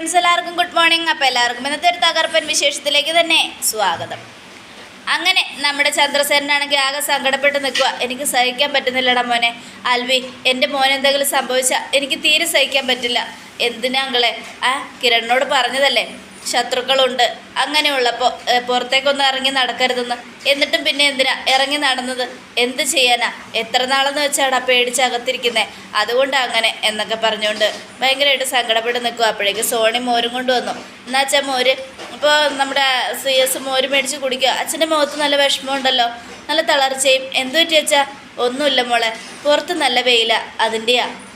Friends എല്ലാവർക്കും good morning അപ്പോൾ എല്ലാവർക്കും ഇന്നത്തെ ഒരു തകർപ്പൻ വിശേഷത്തിലേക്ക് തന്നെ സ്വാഗതം. അങ്ങനെ നമ്മുടെ ചന്ദ്രസേനാണെങ്കിൽ ആകെ സങ്കടപ്പെട്ട് നിൽക്കുക എനിക്ക് സഹിക്കാൻ പറ്റുന്നില്ലടാ മോനെ. അൽവി എന്റെ മോൻ എന്തെങ്കിലും സംഭവിച്ചാൽ എനിക്ക് തീരെ സഹിക്കാൻ പറ്റില്ല. എന്തിനാ അങ്ങളെ ആ കിരണിനോട് പറഞ്ഞതല്ലേ? ശത്രുക്കളുണ്ട്. അങ്ങനെയുള്ളപ്പോൾ പുറത്തേക്കൊന്നും ഇറങ്ങി നടക്കരുതെന്ന്. എന്നിട്ടും പിന്നെ എന്തിനാ? ഇറങ്ങി നടന്നത് എന്ത് ചെയ്യാനാ? എത്ര നാളെന്ന് വെച്ചാടാ പേടിച്ച് അകത്തിരിക്കുന്നേ? അതുകൊണ്ട് അങ്ങനെ എന്നൊക്കെ പറഞ്ഞുകൊണ്ട് ഭയങ്കരമായിട്ട് സങ്കടപ്പെട്ട് നിൽക്കും അപ്പോഴേക്ക് സോണി മോരും കൊണ്ട് വന്നു. എന്നാ അച്ഛാ മോര് ഇപ്പോൾ നമ്മുടെ സി എസ് മോര് മേടിച്ച് കുടിക്കുക അച്ഛന്റെ മുഖത്ത് നല്ല വിഷമമുണ്ടല്ലോ. നല്ല തളർച്ചയും. എന്തു പറ്റി വെച്ചാൽ ഒന്നുമില്ല മോളെ. പുറത്ത് നല്ല വെയില. അതിന്റെയാ.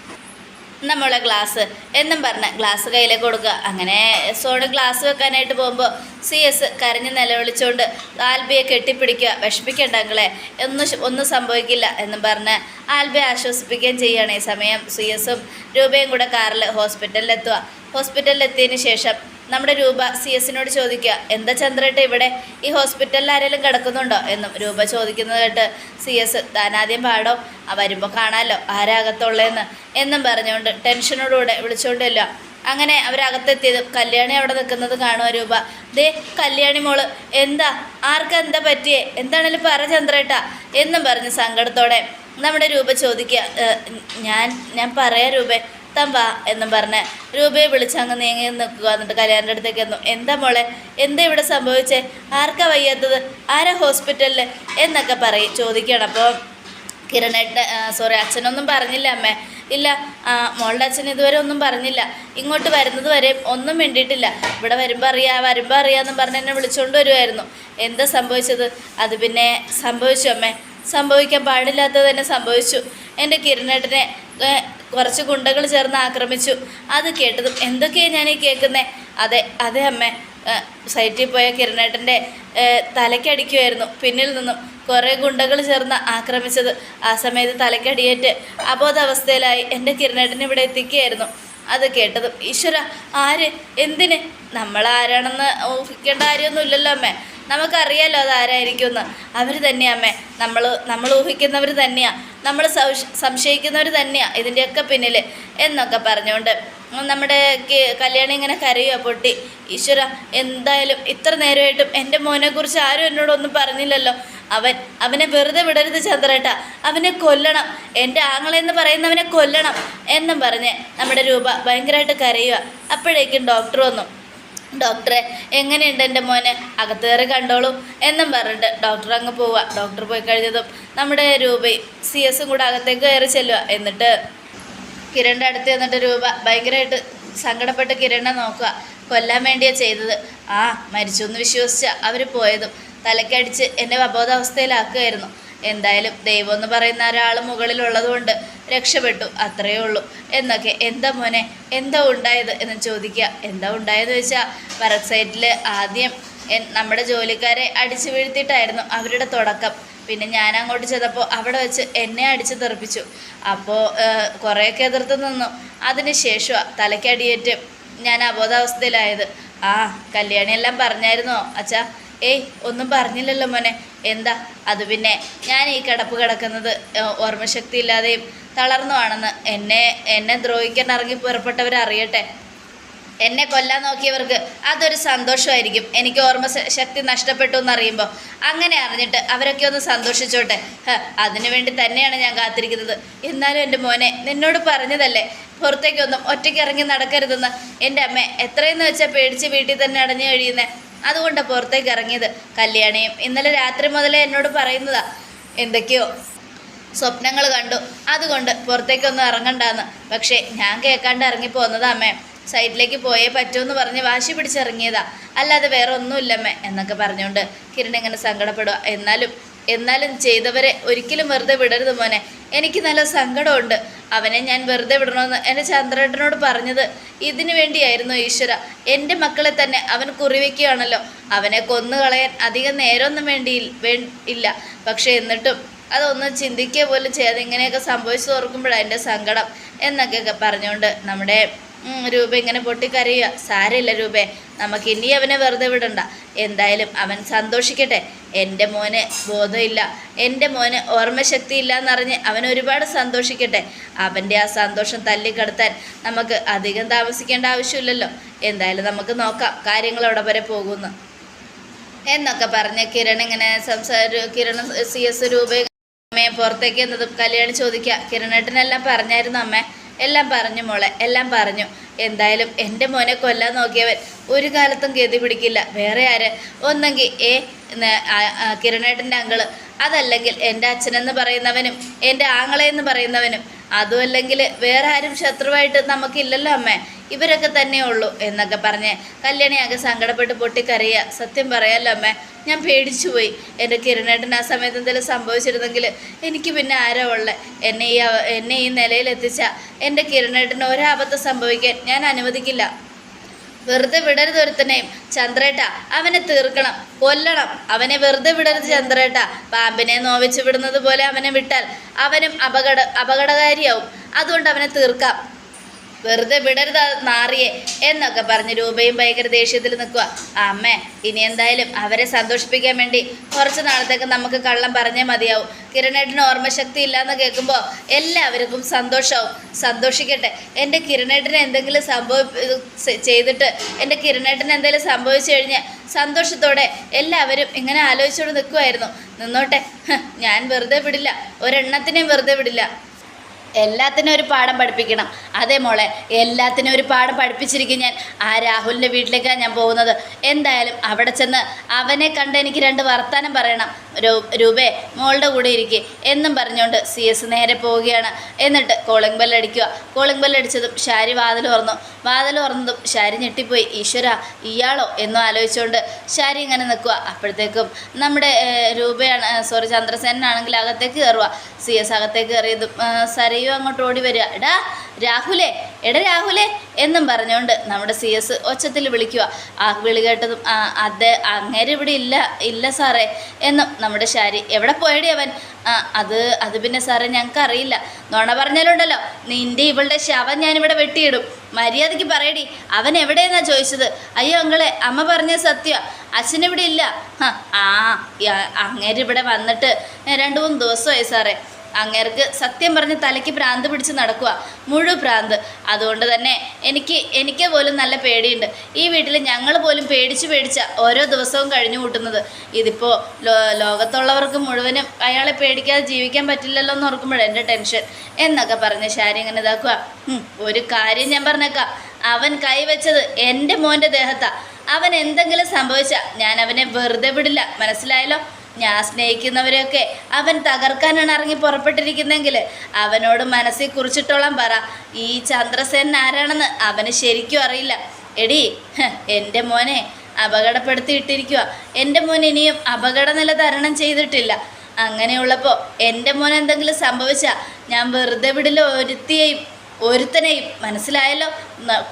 നമ്മളെ ഗ്ലാസ് എന്നും പറഞ്ഞ് ഗ്ലാസ് കയ്യിലേക്ക് കൊടുക്കുക. അങ്ങനെ സോണ് ഗ്ലാസ് വെക്കാനായിട്ട് പോകുമ്പോൾ സി എസ് കരഞ്ഞ് നിലവിളിച്ചുകൊണ്ട് ആൽബിയെ കെട്ടിപ്പിടിക്കുക. വിഷമിക്കണ്ടാക്കളെ ഒന്നും ഒന്നും സംഭവിക്കില്ല എന്നും പറഞ്ഞ് ആൽബിയെ ആശ്വസിപ്പിക്കുകയും ചെയ്യുകയാണ് ഈ സമയം സി എസും രൂപയും കൂടെ കാറിൽ ഹോസ്പിറ്റലിലെത്തുക. ഹോസ്പിറ്റലിലെത്തിയതിന് ശേഷം നമ്മുടെ രൂപ സി എസിനോട് ചോദിക്കുക എന്താ ചന്ദ്രേട്ട ഇവിടെ? ഈ ഹോസ്പിറ്റലിൽ ആരെങ്കിലും കിടക്കുന്നുണ്ടോ? എന്നും രൂപ ചോദിക്കുന്നത് കേട്ട് സി എസ് താനാദ്യം പാടോ ആ വരുമ്പോൾ കാണാമല്ലോ ആരാകത്തുള്ളതെന്ന് എന്നും പറഞ്ഞുകൊണ്ട് ടെൻഷനോടുകൂടെ വിളിച്ചുകൊണ്ടില്ല അങ്ങനെ അവരകത്തെത്തിയത് കല്യാണി അവിടെ നിൽക്കുന്നത് കാണുക രൂപ. ദേ കല്യാണി മോൾ എന്താ? ആർക്കെന്താ എന്താ പറ്റിയേ? എന്താണേലും പറ ചന്ദ്രേട്ട എന്നും പറഞ്ഞ് സങ്കടത്തോടെ നമ്മുടെ രൂപ ചോദിക്കുക ഞാൻ ഞാൻ പറയാം രൂപേ താൻ പാ എന്നും പറഞ്ഞ് രൂപയെ വിളിച്ച് അങ്ങ് നീങ്ങി നിൽക്കുക. എന്നിട്ട് കല്യാണിന്റെ അടുത്തേക്ക് എന്നു എന്താ മോളെ എന്താ ഇവിടെ സംഭവിച്ചേ? ആർക്കാ വയ്യാത്തത്? ആരാ ഹോസ്പിറ്റലിൽ എന്നൊക്കെ പറയും. ചോദിക്കണം അപ്പോൾ കിരണേട്ട സോറി അച്ഛനൊന്നും പറഞ്ഞില്ല അമ്മേ. ഇല്ല മോളുടെ അച്ഛൻ ഇതുവരെ ഒന്നും പറഞ്ഞില്ല. ഇങ്ങോട്ട് വരുന്നത് വരെ ഒന്നും വേണ്ടിയിട്ടില്ല ഇവിടെ വരുമ്പോൾ അറിയാം വരുമ്പോൾ അറിയാമെന്നും പറഞ്ഞ് എന്നെ വിളിച്ചുകൊണ്ട് വരുമായിരുന്നു എന്താ സംഭവിച്ചത്? അത് പിന്നെ സംഭവിച്ചു അമ്മേ. സംഭവിക്കാൻ പാടില്ലാത്തത് തന്നെ സംഭവിച്ചു. എന്റെ കിരണേട്ടനെ കുറച്ച് ഗുണ്ടകൾ ചേർന്ന് ആക്രമിച്ചു. അത് കേട്ടതും എന്തൊക്കെയാണ് ഞാൻ ഈ കേൾക്കുന്നത് അതെ അതെ അമ്മേ. സൈറ്റിൽ പോയ കിരണേട്ടന്റെ തലയ്ക്കടിക്കുമായിരുന്നു പിന്നിൽ നിന്നും കുറേ ഗുണ്ടകൾ ചേർന്ന് ആക്രമിച്ചത്. ആ സമയത്ത് തലയ്ക്കടിയേറ്റ് അബോധാവസ്ഥയിലായി എന്റെ കിരണേട്ടൻ ഇവിടെ എത്തിക്കുകയായിരുന്നു. അത് കേട്ടതും ഈശ്വര ആര്? എന്തിന്? നമ്മളാരാണെന്ന് ഊഹിക്കേണ്ട കാര്യമൊന്നുമില്ലല്ലോ അമ്മേ. നമുക്കറിയാലോ അത് ആരായിരിക്കുമെന്ന്. അവർ തന്നെയാ അമ്മേ. നമ്മൾ നമ്മൾ ഊഹിക്കുന്നവർ തന്നെയാണ് നമ്മൾ സംശയിക്കുന്നവർ തന്നെയാണ് ഇതിന്റെയൊക്കെ പിന്നിൽ എന്നൊക്കെ പറഞ്ഞുകൊണ്ട് നമ്മുടെ കല്യാണം ഇങ്ങനെ കരയുക പൊട്ടി ഈശ്വര എന്തായാലും ഇത്ര നേരമായിട്ടും എന്റെ മോനെക്കുറിച്ച് ആരും എന്നോടൊന്നും പറഞ്ഞില്ലല്ലോ. അവൻ അവനെ വെറുതെ വിടരുത് ചന്ദ്രേട്ട. അവനെ കൊല്ലണം. എന്റെ ആങ്ങളെന്ന് പറയുന്നവനെ കൊല്ലണം എന്നും പറഞ്ഞ് നമ്മുടെ രൂപ ഭയങ്കരമായിട്ട് കരയുക അപ്പോഴേക്കും ഡോക്ടർ വന്നു. ഡോക്ടറെ എങ്ങനെയുണ്ട് എന്റെ മോനെ? അകത്ത് കയറി കണ്ടോളൂ എന്നും പറഞ്ഞിട്ട് ഡോക്ടർ അങ്ങ് പോവുക ഡോക്ടർ പോയി കഴിഞ്ഞതും നമ്മുടെ രൂപയും സി എസും കൂടെ അകത്തേക്ക് കയറി ചെല്ലുക എന്നിട്ട് കിരണിന്റെ അടുത്ത് ചെന്നിട്ട് രൂപ ഭയങ്കരമായിട്ട് സങ്കടപ്പെട്ട് കിരണിനെ നോക്കുക കൊല്ലാൻ വേണ്ടിയാണ് ചെയ്തത്. ആ മരിച്ചു എന്ന് വിശ്വസിച്ച അവർ പോയതും. തലക്കടിച്ച് എന്നെ അബോധാവസ്ഥയിലാക്കുകയായിരുന്നു എന്തായാലും ദൈവം എന്ന് പറയുന്ന ഒരാൾ മുകളിലുള്ളതുകൊണ്ട് രക്ഷപ്പെട്ടു അത്രയേ ഉള്ളൂ. എന്നൊക്കെ എന്താ മോനെ എന്താ ഉണ്ടായത്? എന്ന് ചോദിക്കുക. എന്താ ഉണ്ടായെന്ന് വെച്ചാൽ വർക്ക് സൈറ്റിൽ ആദ്യം നമ്മുടെ ജോലിക്കാരെ അടിച്ചു വീഴ്ത്തിയിട്ടായിരുന്നു അവരുടെ തുടക്കം. പിന്നെ ഞാൻ അങ്ങോട്ട് ചെന്നപ്പോൾ അവിടെ വെച്ച് എന്നെ അടിച്ച് തെറിപ്പിച്ചു. അപ്പോൾ കുറേയൊക്കെ എതിർത്ത് നിന്നു. അതിന് ശേഷമാണ് തലയ്ക്കടിയേറ്റ് ഞാൻ അബോധാവസ്ഥയിലായത്. ആ കല്യാണിയെല്ലാം പറഞ്ഞായിരുന്നോ അച്ഛാ? ഏയ് ഒന്നും പറഞ്ഞില്ലല്ലോ മോനെ. എന്താ? അത് പിന്നെ ഞാൻ ഈ കിടപ്പ് കിടക്കുന്നത് ഓർമ്മശക്തി ഇല്ലാതെയും തളർന്നുവാണെന്ന്. എന്നെ എന്നെ ദ്രോഹിക്കാൻ ഇറങ്ങി പുറപ്പെട്ടവർ അറിയട്ടെ. എന്നെ കൊല്ലാൻ നോക്കിയവർക്ക് അതൊരു സന്തോഷമായിരിക്കും. എനിക്ക് ഓർമ്മ ശക്തി നഷ്ടപ്പെട്ടു എന്നറിയുമ്പോൾ അങ്ങനെ അറിഞ്ഞിട്ട് അവരൊക്കെ ഒന്ന് സന്തോഷിച്ചോട്ടെ. അതിനു വേണ്ടി തന്നെയാണ് ഞാൻ കാത്തിരിക്കുന്നത്. എന്നാലും എന്റെ മോനെ നിന്നോട് പറഞ്ഞതല്ലേ? പുറത്തേക്കൊന്നും ഒറ്റയ്ക്ക് ഇറങ്ങി നടക്കരുതെന്ന്. എന്റെ അമ്മ എത്രയെന്ന് വെച്ചാൽ പേടിച്ച് വീട്ടിൽ തന്നെ അടഞ്ഞു കഴിയുന്നേ? അതുകൊണ്ടാണ് പുറത്തേക്ക് ഇറങ്ങിയത്. കല്യാണിയും ഇന്നലെ രാത്രി മുതലേ എന്നോട് പറയുന്നതാ. എന്തൊക്കെയോ സ്വപ്നങ്ങൾ കണ്ടു. അതുകൊണ്ട് പുറത്തേക്കൊന്നും ഇറങ്ങണ്ടാന്ന്. പക്ഷേ ഞാൻ കേൾക്കാണ്ട് ഇറങ്ങി പോന്നതാ അമ്മേ. സൈഡിലേക്ക് പോയേ പറ്റുമെന്ന് പറഞ്ഞ് വാശി പിടിച്ചിറങ്ങിയതാ. അല്ലാതെ വേറെ ഒന്നുമില്ലമ്മേ എന്നൊക്കെ പറഞ്ഞുകൊണ്ട് കിരൺ ഇങ്ങനെ സങ്കടപ്പെടുക എന്നാലും എന്നാലും ചെയ്തവരെ ഒരിക്കലും വെറുതെ വിടരുത് മോനെ. എനിക്ക് നല്ല സങ്കടമുണ്ട്. അവനെ ഞാൻ വെറുതെ വിടണമെന്ന് എന്റെ ചന്ദ്രേട്ടനോട് പറഞ്ഞത് ഇതിനു വേണ്ടിയായിരുന്നു ഈശ്വര. എന്റെ മക്കളെ തന്നെ അവൻ കുറിവെക്കുകയാണല്ലോ. അവനെ കൊന്നുകളയാൻ അധികം നേരമൊന്നും വേണ്ടി ഇല്ല. പക്ഷേ എന്നിട്ടും അതൊന്നും ചിന്തിക്കുക പോലും ചെയ്യാതെ ഇങ്ങനെയൊക്കെ സംഭവിച്ചു ഓർക്കുമ്പോഴാണ് എന്റെ സങ്കടം എന്നൊക്കെ പറഞ്ഞുകൊണ്ട് നമ്മുടെ രൂപ ഇങ്ങനെ പൊട്ടിക്കരയുക. സാരമില്ല രൂപേ. നമുക്ക് ഇനി അവനെ വെറുതെ വിടണ്ട. എന്തായാലും അവൻ സന്തോഷിക്കട്ടെ. എന്റെ മോന് ബോധമില്ല. എന്റെ മോന് ഓർമ്മശക്തി ഇല്ല എന്നറിഞ്ഞ് അവൻ ഒരുപാട് സന്തോഷിക്കട്ടെ. അവന്റെ ആ സന്തോഷം തല്ലിക്കടത്താൻ നമുക്ക് അധികം താമസിക്കേണ്ട ആവശ്യമില്ലല്ലോ. എന്തായാലും നമുക്ക് നോക്കാം കാര്യങ്ങൾ അവിടെ വരെ പോകുന്നു. എന്നൊക്കെ പറഞ്ഞ് കിരൺ ഇങ്ങനെ സംസാര കിരൺ സി എസ് രൂപയും അമ്മയെ പുറത്തേക്ക് എന്നതും കല്യാണി ചോദിക്കുക. കിരണേട്ടനെല്ലാം പറഞ്ഞായിരുന്നു അമ്മ. എല്ലാം പറഞ്ഞു മോളെ എല്ലാം പറഞ്ഞു. എന്തായാലും എന്റെ മോനെ കൊല്ലാൻ നോക്കിയവൻ ഒരു കാലത്തും ഗതി പിടിക്കില്ല. വേറെ ആര്? ഒന്നെങ്കിൽ ഏ കിരണേട്ടന്റെ അങ്കിൾ. അതല്ലെങ്കിൽ എന്റെ അച്ഛനെന്ന് പറയുന്നവനും എന്റെ ആങ്ങളെന്ന് പറയുന്നവനും അതും അല്ലെങ്കിൽ വേറെ ആരും ശത്രുവായിട്ട് നമുക്കില്ലല്ലോ അമ്മേ. ഇവരൊക്കെ തന്നെ ഉള്ളൂ എന്നൊക്കെ പറഞ്ഞ് കല്യാണിയാകെ സങ്കടപ്പെട്ട് പൊട്ടിക്കറിയുക സത്യം പറയാമല്ലോ അമ്മേ ഞാൻ പേടിച്ചു പോയി. എന്റെ കിരണേട്ടൻ ആ സമയത്ത് എന്തെങ്കിലും സംഭവിച്ചിരുന്നെങ്കിൽ എനിക്ക് പിന്നെ ആരോ ഉള്ളത് എന്നെ ഈ എന്നെ ഈ നിലയിലെത്തിച്ച എന്റെ കിരണേട്ടന് ഒരാപത്ത് സംഭവിക്കാൻ ഞാൻ അനുവദിക്കില്ല. വെറുതെ വിടരുത് ഒരുത്തനെയും ചന്ദ്രേട്ട അവനെ തീർക്കണം. കൊല്ലണം. അവനെ വെറുതെ വിടരുത് ചന്ദ്രേട്ട. പാമ്പിനെ നോവിച്ച് വിടുന്നത് പോലെ അവനെ വിട്ടാൽ അവനും അപകട അപകടകാരിയാവും. അതുകൊണ്ട് അവനെ തീർക്കാം. വെറുതെ വിടരുത് നാറിയെ എന്നൊക്കെ പറഞ്ഞ് രൂപയും ഭയങ്കര ദേഷ്യത്തിൽ നിൽക്കുക. അമ്മേ ഇനി എന്തായാലും അവരെ സന്തോഷിപ്പിക്കാൻ വേണ്ടി കുറച്ച് നാളത്തേക്ക് നമുക്ക് കള്ളം പറഞ്ഞേ മതിയാവും. കിരണേട്ടന് ഓർമ്മശക്തി ഇല്ലാന്ന് കേൾക്കുമ്പോൾ എല്ലാവർക്കും സന്തോഷമാവും സന്തോഷിക്കട്ടെ. എന്റെ കിരണേട്ടന് എന്തെങ്കിലും സംഭവ ചെയ്തിട്ട് എന്റെ കിരണേട്ടന് എന്തെങ്കിലും സംഭവിച്ചു കഴിഞ്ഞാൽ സന്തോഷത്തോടെ എല്ലാവരും ഇങ്ങനെ ആലോചിച്ചുകൊണ്ട് നിൽക്കുമായിരുന്നു നിന്നോട്ടെ ഞാൻ വെറുതെ വിടില്ല. ഒരെണ്ണത്തിനെയും വെറുതെ വിടില്ല. എല്ലാത്തിനും ഒരു പാഠം പഠിപ്പിക്കണം. അതേ മോളെ എല്ലാത്തിനും ഒരു പാഠം പഠിപ്പിച്ചിരിക്കും ഞാൻ. ആ രാഹുലിന്റെ വീട്ടിലേക്കാണ് ഞാൻ പോകുന്നത്. എന്തായാലും അവിടെ ചെന്ന് അവനെ കണ്ട് എനിക്ക് രണ്ട് വർത്താനം പറയണം. രൂപേ മോളുടെ കൂടെ ഇരിക്കുക എന്നും പറഞ്ഞുകൊണ്ട് സി എസ് നേരെ പോവുകയാണ്. എന്നിട്ട് കോളിംഗ് ബെല്ലടിക്കുക കോളിംഗ് ബെല്ലടിച്ചതും ഷാരി വാതിൽ തുറന്നു. വാതിൽ തുറന്നതും ഷാരി ഞെട്ടിപ്പോയി. ഈശ്വര ഇയാളോ എന്നും ആലോചിച്ചുകൊണ്ട് ഷാരി ഇങ്ങനെ നിൽക്കുക. അപ്പോഴത്തേക്കും നമ്മുടെ രൂപയാണ് സോറി ചന്ദ്രസേനാണെങ്കിൽ അകത്തേക്ക് കയറുക. സി എസ് അകത്തേക്ക് കയറിയതും സരയും അങ്ങോട്ട് ഓടി വരിക. എടാ രാഹുലേ എട രാഹുലേ എന്നും പറഞ്ഞുകൊണ്ട് നമ്മുടെ സി എസ് ഒച്ചത്തിൽ വിളിക്കുക. ആ വിളി കേട്ടതും ആ അത് അങ്ങേര് ഇവിടെ ഇല്ല ഇല്ല സാറേ എന്നും നമ്മുടെ ശാരി. എവിടെ പോയടി അവൻ? അത് അത് പിന്നെ സാറേ ഞങ്ങൾക്ക് അറിയില്ല. നുണ പറഞ്ഞാലുണ്ടല്ലോ നിന്റെ ഇവളുടെ ശവം ഞാനിവിടെ വെട്ടിയിടും. മര്യാദയ്ക്ക് പറയടി അവൻ എവിടെയെന്നാ ചോദിച്ചത്? അയ്യോ അങ്ങളെ അമ്മ പറഞ്ഞ സത്യ. അച്ഛനിവിടെ ഇല്ല. ആ അങ്ങേരിവിടെ വന്നിട്ട് രണ്ട് മൂന്ന് ദിവസമായി സാറേ. അങ്ങേർക്ക് സത്യം പറഞ്ഞ് തലയ്ക്ക് പ്രാന്ത് പിടിച്ച് നടക്കുക മുഴു പ്രാന്ത്. അതുകൊണ്ട് തന്നെ എനിക്ക് എനിക്ക് പോലും നല്ല പേടിയുണ്ട്. ഈ വീട്ടിൽ ഞങ്ങൾ പോലും പേടിച്ച് പേടിച്ച ഓരോ ദിവസവും കഴിഞ്ഞു കൂട്ടുന്നത്. ഇതിപ്പോൾ ലോ ലോകത്തുള്ളവർക്ക് മുഴുവനും അയാളെ പേടിക്കാതെ ജീവിക്കാൻ പറ്റില്ലല്ലോ എന്ന് ഓർക്കുമ്പോഴേ എന്റെ ടെൻഷൻ. എന്നൊക്കെ പറഞ്ഞ് ശാരി ഇങ്ങനെ ഇതാക്കുക ഒരു കാര്യം ഞാൻ പറഞ്ഞേക്കാം. അവൻ കൈവച്ചത് എന്റെ മോന്റെ ദേഹത്താണ് അവൻ എന്തെങ്കിലും സംഭവിച്ചാൽ ഞാൻ അവനെ വെറുതെ വിടില്ല. മനസ്സിലായല്ലോ? ഞാൻ സ്നേഹിക്കുന്നവരെയൊക്കെ അവൻ തകർക്കാനാണ് ഇറങ്ങി പുറപ്പെട്ടിരിക്കുന്നെങ്കിൽ അവനോട് മനസ്സിൽ കുറിച്ചിട്ടോളം പറ. ഈ ചന്ദ്രസേനൻ ആരാണെന്ന് അവന് ശരിക്കും അറിയില്ല. എടി എന്റെ മോനെ അപകടപ്പെടുത്തിയിട്ടിരിക്കുക എന്റെ മോൻ ഇനിയും അപകടനില തരണം ചെയ്തിട്ടില്ല. അങ്ങനെയുള്ളപ്പോൾ എന്റെ മോൻ എന്തെങ്കിലും സംഭവിച്ചാൽ ഞാൻ വെറുതെ വിടില്ല ഒരുത്തിയെയും ഒരുത്തനെയും. മനസ്സിലായല്ലോ?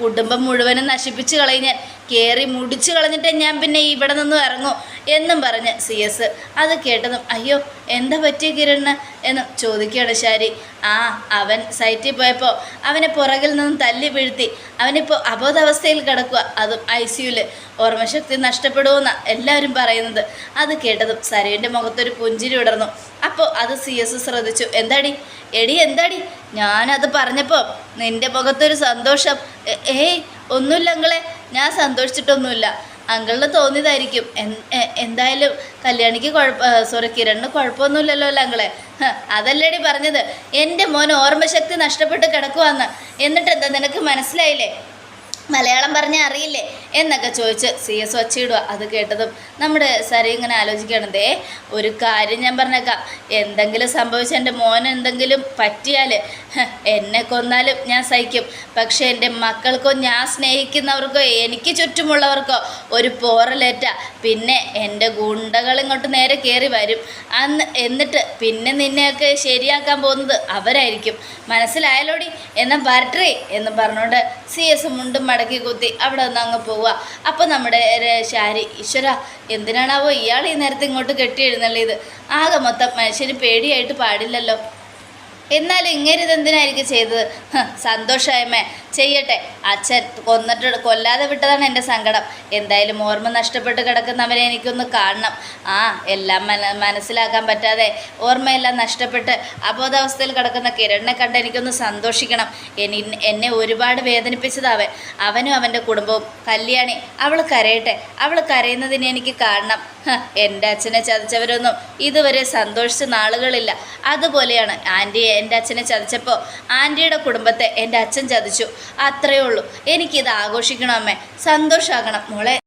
കുടുംബം മുഴുവനും നശിപ്പിച്ചു കളഞ്ഞാൽ കയറി മുടിച്ചു കളഞ്ഞിട്ട് ഞാൻ പിന്നെ ഇവിടെ നിന്നും ഇറങ്ങൂ എന്നും പറഞ്ഞ് സി എസ് അത് കേട്ടതും അയ്യോ എന്താ പറ്റിയ കിരണ്? എന്ന് ചോദിക്കുകയാണ് ശാരി. ആ അവൻ സൈറ്റിൽ പോയപ്പോൾ അവനെ പുറകിൽ നിന്നും തല്ലി വീഴ്ത്തി അവനിപ്പോൾ അബോധാവസ്ഥയിൽ കിടക്കുക. അതും ഐ സിയുയിൽ ഓർമ്മശക്തി നഷ്ടപ്പെടുമെന്നാണ് എല്ലാവരും പറയുന്നത്. അത് കേട്ടതും സരുവിന്റെ മുഖത്തൊരു പുഞ്ചിരി വിടർന്നു അപ്പോൾ അത് സി എസ് ശ്രദ്ധിച്ചു. എന്താടി? എടി എന്താടി? ഞാനത് പറഞ്ഞപ്പോൾ നിന്റെ മുഖത്തൊരു സന്തോഷം. ഏയ് ഒന്നുമില്ല അങ്കളെ ഞാൻ സന്തോഷിച്ചിട്ടൊന്നുമില്ല. അങ്കളിന് തോന്നിയതായിരിക്കും. എന്തായാലും കല്യാണിക്ക് കുഴപ്പ സോറി കിരണിന് കുഴപ്പമൊന്നുമില്ലല്ലോ അല്ലേ അങ്കളെ? അതല്ലേടി പറഞ്ഞത്. എന്റെ മോൻ ഓർമ്മശക്തി നഷ്ടപ്പെട്ട് കിടക്കുവാന്ന്. എന്നിട്ടെന്താ നിനക്ക് മനസ്സിലായില്ലേ? മലയാളം പറഞ്ഞാൽ അറിയില്ലേ? എന്നൊക്കെ ചോദിച്ച് സി എസ് വച്ചിടുക അത് കേട്ടതും നമ്മുടെ സരി ഇങ്ങനെ ആലോചിക്കണതേ ഒരു കാര്യം ഞാൻ പറഞ്ഞേക്കാം. എന്തെങ്കിലും സംഭവിച്ച എന്റെ മോൻ എന്തെങ്കിലും പറ്റിയാൽ എന്നെ കൊന്നാലും ഞാൻ സഹിക്കും. പക്ഷേ എന്റെ മക്കൾക്കോ ഞാൻ സ്നേഹിക്കുന്നവർക്കോ എനിക്ക് ചുറ്റുമുള്ളവർക്കോ ഒരു പോറലേറ്റ പിന്നെ എന്റെ ഗുണ്ടകൾ ഇങ്ങോട്ട് നേരെ കയറി വരും. അന്ന് എന്നിട്ട് പിന്നെ നിന്നെയൊക്കെ ശരിയാക്കാൻ പോകുന്നത് അവരായിരിക്കും. മനസ്സിലായാലോടി എന്നാൽ വരട്ടെ എന്ന് പറഞ്ഞുകൊണ്ട് സി എസ് മുണ്ടും മടക്കി കുത്തി അവിടെ നിന്ന് അങ്ങ് പോവുക. അപ്പോൾ നമ്മുടെ ശാരി ഈശ്വര എന്തിനാണാവോ ഇയാൾ ഈ നേരത്തെ ഇങ്ങോട്ട് കെട്ടി എഴുന്നള്ളിയത് ആകെ മൊത്തം മനുഷ്യന് പേടിയായിട്ട് പാടില്ലല്ലോ. എന്നാലും ഇങ്ങനെ ഇതെന്തിനായിരിക്കും ചെയ്തത് സന്തോഷായമേ. ചെയ്യട്ടെ. അച്ഛൻ കൊന്നിട്ട് കൊല്ലാതെ വിട്ടതാണ് എന്റെ സങ്കടം. എന്തായാലും ഓർമ്മ നഷ്ടപ്പെട്ട് കിടക്കുന്നവരെ എനിക്കൊന്ന് കാണണം. ആ എല്ലാം മന മനസ്സിലാക്കാൻ പറ്റാതെ ഓർമ്മയെല്ലാം നഷ്ടപ്പെട്ട് അബോധാവസ്ഥയിൽ കിടക്കുന്ന കിരണിനെ കണ്ട് എനിക്കൊന്ന് സന്തോഷിക്കണം. എനി എന്നെ ഒരുപാട് വേദനിപ്പിച്ചതാവൻ അവനും അവന്റെ കുടുംബവും. കല്യാണി അവൾ കരയട്ടെ. അവൾ കരയുന്നതിനെ എനിക്ക് കാണണം. എന്റെ അച്ഛനെ ചതിച്ചവരൊന്നും ഇതുവരെ സന്തോഷിച്ച നാളുകളില്ല. അതുപോലെയാണ് ആന്റി എന്റെ അച്ഛനെ ചതിച്ചപ്പോൾ ആന്റിയുടെ കുടുംബത്തെ എന്റെ അച്ഛൻ ചതിച്ചു. അത്രയേ ഉള്ളൂ. എനിക്കിത് ആഘോഷിക്കണം അമ്മേ. സന്തോഷമാകണം മോളെ.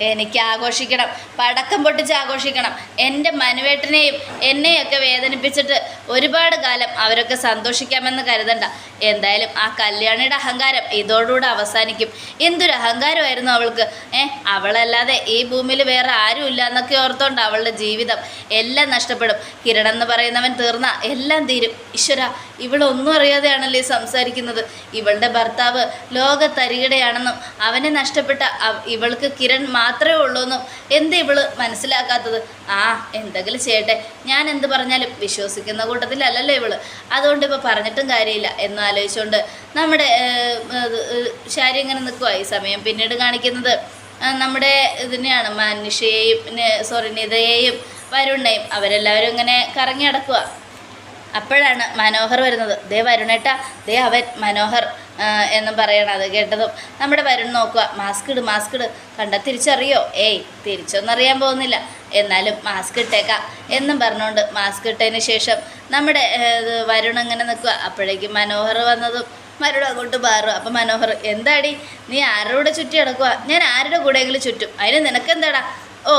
എനിക്ക് ആഘോഷിക്കണം. പടക്കം പൊട്ടിച്ച് ആഘോഷിക്കണം. എന്റെ മനുവേട്ടനെയും എന്നെയൊക്കെ വേദനിപ്പിച്ചിട്ട് ഒരുപാട് കാലം അവരൊക്കെ സന്തോഷിക്കാമെന്ന് കരുതണ്ട. എന്തായാലും ആ കല്യാണിയുടെ അഹങ്കാരം ഇതോടുകൂടെ അവസാനിക്കും. എന്തൊരു അഹങ്കാരമായിരുന്നു അവൾക്ക്. ഏ അവളല്ലാതെ ഈ ഭൂമിയിൽ വേറെ ആരുമില്ല എന്നൊക്കെ ഓർത്തോണ്ട് അവളുടെ ജീവിതം എല്ലാം നഷ്ടപ്പെടും. കിരൺ എന്ന് പറയുന്നവൻ തീർന്ന എല്ലാം തീരും. ഈശ്വര ഇവളൊന്നും അറിയാതെയാണല്ലേ സംസാരിക്കുന്നത്? ഇവളുടെ ഭർത്താവ് ലോകത്തരികിടയാണെന്നും അവനെ നഷ്ടപ്പെട്ട ഇവൾക്ക് കിരൺ മാത്രമേ ഉള്ളൂ എന്നും എന്ത് ഇവൾ മനസ്സിലാക്കാത്തത്? ആ എന്തെങ്കിലും ചെയ്യട്ടെ. ഞാൻ എന്ത് പറഞ്ഞാലും വിശ്വസിക്കുന്ന കൂട്ടത്തിലല്ലല്ലോ ഇവൾ. അതുകൊണ്ട് ഇപ്പോൾ പറഞ്ഞിട്ടും കാര്യമില്ല. എന്ന് ആലോചിച്ചുകൊണ്ട് നമ്മുടെ ശാരി ഇങ്ങനെ നിൽക്കുക ഈ സമയം. പിന്നീട് കാണിക്കുന്നത് നമ്മുടെ ഇതിനെയാണ് മനുഷ്യയെയും സോറി നിതയെയും വരുണയും അവരെല്ലാവരും ഇങ്ങനെ കറങ്ങി അടക്കുക അപ്പോഴാണ് മനോഹർ വരുന്നത്. ദേ വരുണേട്ടാ ദേ അവൻ മനോഹർ എന്ന് അത് കേട്ടതും നമ്മുടെ വരുൺ നോക്കുക മാസ്ക് ഇട് മാസ്ക് ഇട്. കണ്ട തിരിച്ചറിയോ? ഏയ് തിരിച്ചൊന്നും അറിയാൻ പോകുന്നില്ല. എന്നാലും മാസ്ക് ഇട്ടേക്കാം എന്നും പറഞ്ഞുകൊണ്ട് മാസ്ക് ഇട്ടതിന് ശേഷം നമ്മുടെ വരുൺ അങ്ങനെ നിൽക്കുക അപ്പോഴേക്കും മനോഹർ വന്നതും മരുടെ അങ്ങോട്ട് മാറും അപ്പം മനോഹർ എന്താടി? നീ ആരുടെ ചുറ്റി നടക്കുക ഞാൻ ആരുടെ കൂടെയെങ്കിലും ചുറ്റും. അതിന് നിനക്കെന്താടാ? ഓ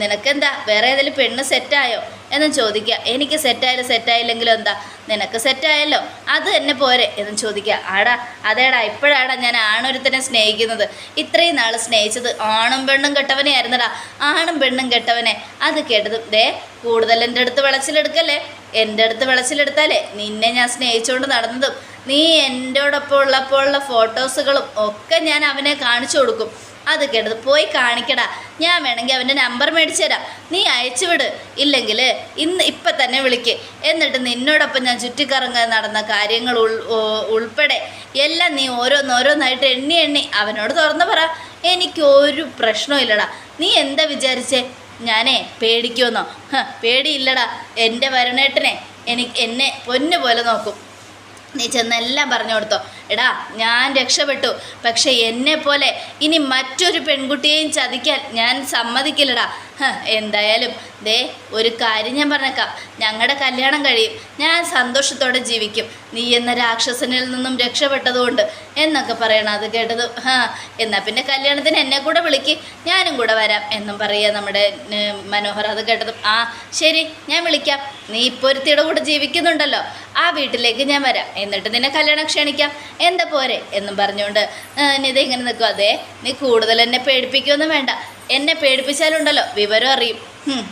നിനക്കെന്താ? വേറെ ഏതെങ്കിലും പെണ്ണ് സെറ്റായോ എന്നും ചോദിക്കുക എനിക്ക് സെറ്റായാലും സെറ്റായില്ലെങ്കിലും എന്താ? നിനക്ക് സെറ്റായല്ലോ അത് തന്നെ പോരെ എന്ന് ചോദിക്കുക. ആടാ അതേടാ ഇപ്പോഴാടാ ഞാൻ ആണൊരുത്തനെ സ്നേഹിക്കുന്നത്. ഇത്രയും നാൾ സ്നേഹിച്ചത് ആണും പെണ്ണും കെട്ടവനെ ആയിരുന്നടാ. ആണും പെണ്ണും കെട്ടവനെ. അത് കേട്ടതും ദേ കൂടുതൽ എന്റെ അടുത്ത് വിളച്ചിലെടുക്കല്ലേ? എന്റെ അടുത്ത് വിളച്ചിലെടുത്താലേ നിന്നെ ഞാൻ സ്നേഹിച്ചുകൊണ്ട് നടന്നതും. നീ എന്റെ ഉള്ളപ്പോൾ ഉള്ള ഫോട്ടോസുകളും ഒക്കെ ഞാൻ അവനെ കാണിച്ചു കൊടുക്കും. അത് കേട്ടത്. പോയി കാണിക്കടാ. ഞാൻ വേണമെങ്കിൽ അവന്റെ നമ്പർ മേടിച്ചു തരാം. നീ അയച്ചു വിട്. ഇല്ലെങ്കിൽ ഇന്ന് ഇപ്പം തന്നെ വിളിക്ക്. എന്നിട്ട് നിന്നോടൊപ്പം ഞാൻ ചുറ്റിക്കറങ്ങാൻ നടന്ന കാര്യങ്ങൾ ഉൾ ഉൾപ്പെടെ എല്ലാം നീ ഓരോന്നോരോന്നായിട്ട് എണ്ണി എണ്ണി അവനോട് തുറന്ന് പറ. എനിക്ക് ഒരു പ്രശ്നവും ഇല്ലടാ. നീ എന്താ വിചാരിച്ചേ? ഞാനേ പേടിക്കുമെന്നോ? പേടിയില്ലടാ. എന്റെ വരണേട്ടനെ എനിക്ക് എന്നെ പൊന്നു പോലെ നോക്കും. നീ ചെന്നെല്ലാം പറഞ്ഞു കൊടുത്തോ. എടാ ഞാൻ രക്ഷപ്പെട്ടു. പക്ഷെ പോലെ ഇനി മറ്റൊരു പെൺകുട്ടിയെയും ചതിക്കാൻ ഞാൻ സമ്മതിക്കില്ലടാ. എന്തായാലും ദേ ഒരു കാര്യം ഞാൻ പറഞ്ഞേക്കാം. ഞങ്ങളുടെ കല്യാണം കഴിയും. ഞാൻ സന്തോഷത്തോടെ ജീവിക്കും. നീ എന്ന രാക്ഷസനിൽ നിന്നും രക്ഷപ്പെട്ടതുകൊണ്ട് എന്നൊക്കെ പറയണം അത് കേട്ടത്. ഹാ എന്നാൽ പിന്നെ കല്യാണത്തിന് എന്നെ കൂടെ വിളിക്ക്. ഞാനും കൂടെ വരാം എന്നും പറയുക നമ്മുടെ മനോഹർ അത് കേട്ടതും. ആ ശരി ഞാൻ വിളിക്കാം. നീ ഇപ്പോൾ ഒരുത്തിയുടെ കൂടെ ജീവിക്കുന്നുണ്ടല്ലോ. ആ വീട്ടിലേക്ക് ഞാൻ വരാം. എന്നിട്ട് നിന്നെ കല്യാണം ക്ഷണിക്കാം. എന്താ പോരെ എന്നും പറഞ്ഞുകൊണ്ട് നിത ഇങ്ങനെ നിൽക്കും. അതെ നീ കൂടുതൽ എന്നെ പേടിപ്പിക്കുമൊന്നും വേണ്ട. എന്നെ പേടിപ്പിച്ചാലുണ്ടല്ലോ വിവരം അറിയും.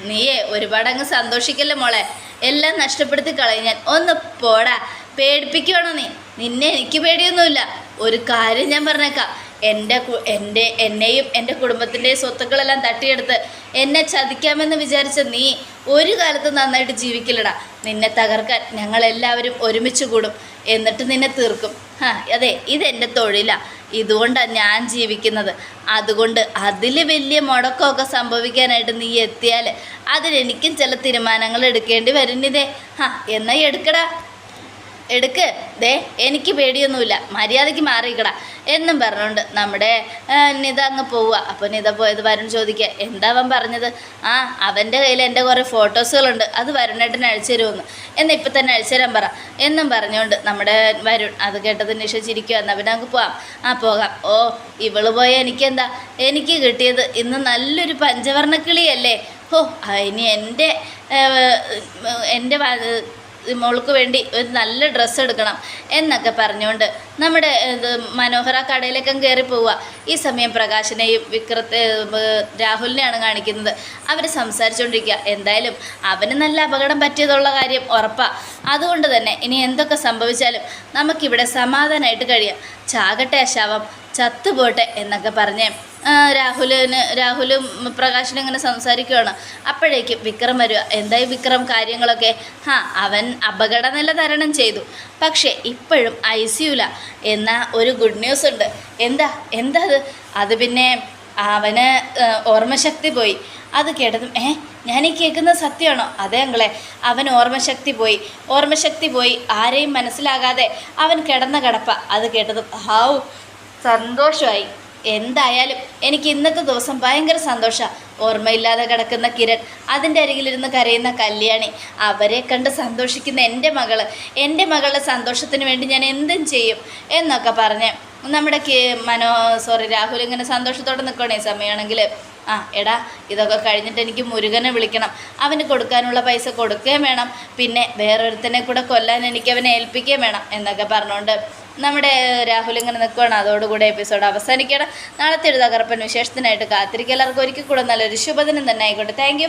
നീയേ ഒരുപാട് അങ്ങ് സന്തോഷിക്കല്ലേ മോളെ? എല്ലാം നഷ്ടപ്പെടുത്തി കളയും ഞാൻ. ഒന്ന് പോടാ. പേടിപ്പിക്കുവാണോ നീ? നിന്നെ എനിക്ക് പേടിയൊന്നുമില്ല. ഒരു കാര്യം ഞാൻ പറഞ്ഞേക്കാം. എന്റെ എന്റെ എന്നെയും എന്റെ കുടുംബത്തിന്റെയും സ്വത്തുക്കളെല്ലാം തട്ടിയെടുത്ത് എന്നെ ചതിക്കാമെന്ന് വിചാരിച്ച നീ ഒരു കാലത്ത് നന്നായിട്ട് ജീവിക്കില്ലടാ. നിന്നെ തകർക്കാൻ ഞങ്ങളെല്ലാവരും ഒരുമിച്ച് കൂടും. എന്നിട്ട് നിന്നെ തീർക്കും. ആ അതെ ഇതെന്റെ തൊഴിലാണ് ഇതുകൊണ്ടാണ് ഞാൻ ജീവിക്കുന്നത്. അതുകൊണ്ട് അതിൽ വലിയ മുടക്കമൊക്കെ സംഭവിക്കാനായിട്ട് നീ എത്തിയാൽ അതിലെനിക്കും ചില തീരുമാനങ്ങൾ എടുക്കേണ്ടി വരുന്നിതേ ആ എന്നാൽ എടുക്കടാ. എടുക്ക്. ദേ എനിക്ക് പേടിയൊന്നുമില്ല. മര്യാദയ്ക്ക് മാറിയിക്കട എന്നും പറഞ്ഞുകൊണ്ട് നമ്മുടെ നിത അങ്ങ് പോവുക അപ്പോൾ നിത പോയത് വരുൺ ചോദിക്കുക എന്താ അവൻ പറഞ്ഞത്? ആ അവന്റെ കയ്യിൽ എന്റെ കുറേ ഫോട്ടോസുകളുണ്ട്. അത് വരുണേട്ടന് അഴിച്ചു തരുമെന്ന്. എന്നാൽ ഇപ്പം തന്നെ അഴിച്ചു തരാൻ പറ. എന്നും പറഞ്ഞുകൊണ്ട് നമ്മുടെ വരുൺ അത് കേട്ടതിന് ശേഷം ചിരിക്കുക എന്നാൽ പിന്നെ അങ്ങ് പോവാം. ആ പോകാം. ഓ ഇവൾ പോയ എനിക്കെന്താ? എനിക്ക് കിട്ടിയത് ഇന്ന് നല്ലൊരു പഞ്ചവർണക്കിളിയല്ലേ? ഓ ഇനി എന്റെ എന്റെ മോൾക്ക് വേണ്ടി ഒരു നല്ല ഡ്രസ്സ് എടുക്കണം എന്നൊക്കെ പറഞ്ഞുകൊണ്ട് നമ്മുടെ മനോഹര കടയിലേക്ക് കയറി പോവുക. ഈ സമയം പ്രകാശിനെയും വിക്രത്തെ രാഹുലിനെയാണ് കാണിക്കുന്നത്. അവർ സംസാരിച്ചുകൊണ്ടിരിക്കുക എന്തായാലും അവന് നല്ല അപകടം പറ്റിയതുള്ള കാര്യം ഉറപ്പാണ് അതുകൊണ്ട് തന്നെ ഇനി എന്തൊക്കെ സംഭവിച്ചാലും നമുക്കിവിടെ സമാധാനമായിട്ട് കഴിയാം. ചാകട്ടെ ശവം ചത്തുപോട്ടെ എന്നൊക്കെ പറഞ്ഞ് രാഹുലിന് രാഹുലും പ്രകാശനും ഇങ്ങനെ സംസാരിക്കുകയാണ് അപ്പോഴേക്കും വിക്രം വരിക. എന്തായി വിക്രം കാര്യങ്ങളൊക്കെ? ഹാ അവൻ അപകടനില തരണം ചെയ്തു. പക്ഷേ ഇപ്പോഴും ഐ സിയുല എന്ന ഒരു ഗുഡ് ന്യൂസ് ഉണ്ട്. എന്താ? എന്താ അത്? അത് പിന്നെ അവന് ഓർമ്മശക്തി പോയി. അത് കേട്ടതും ഏ ഞാൻ ഈ കേൾക്കുന്നത് സത്യമാണോ? അതെ അങ്ങളെ അവൻ ഓർമ്മശക്തി പോയി. ഓർമ്മശക്തി പോയി. ആരെയും മനസ്സിലാകാതെ അവൻ കിടന്ന കിടപ്പ. അത് കേട്ടതും ഹാവു സന്തോഷമായി എന്തായാലും എനിക്ക് ഇന്നത്തെ ദിവസം ഭയങ്കര സന്തോഷമാണ് ഓർമ്മയില്ലാതെ കിടക്കുന്ന കിരൺ അതിന്റെ അരികിലിരുന്ന് കരയുന്ന കല്യാണി അവരെ കണ്ട് സന്തോഷിക്കുന്ന എന്റെ മകൾ എന്റെ മകളുടെ സന്തോഷത്തിന് വേണ്ടി ഞാൻ എന്തും ചെയ്യും എന്നൊക്കെ പറഞ്ഞ് നമ്മുടെ മനോ സോറി രാഹുൽ ഇങ്ങനെ സന്തോഷത്തോടെ നിൽക്കണേ സമയമാണെങ്കിൽ ആ എടാ ഇതൊക്കെ കഴിഞ്ഞിട്ട് എനിക്ക് മുരുകനെ വിളിക്കണം. അവന് കൊടുക്കാനുള്ള പൈസ കൊടുക്കുകയും വേണം. പിന്നെ വേറൊരുത്തനെ കൂടെ കൊല്ലാൻ എനിക്ക് അവനെ ഏൽപ്പിക്കുകയും വേണം എന്നൊക്കെ പറഞ്ഞുകൊണ്ട് നമ്മുടെ രാഹുൽ ഇങ്ങനെ നിൽക്കുകയാണ് അതോടുകൂടെ എപ്പിസോഡ് അവസാനിക്കണം നാളത്തെ ഒരു തകർപ്പൻ വിശേഷത്തിനായിട്ട് കാത്തിരിക്കുക. എല്ലാവർക്കും ഒരിക്കൽ കൂടെ നല്ലൊരു ശുഭദിനം തന്നെ ആയിക്കോട്ടെ. താങ്ക്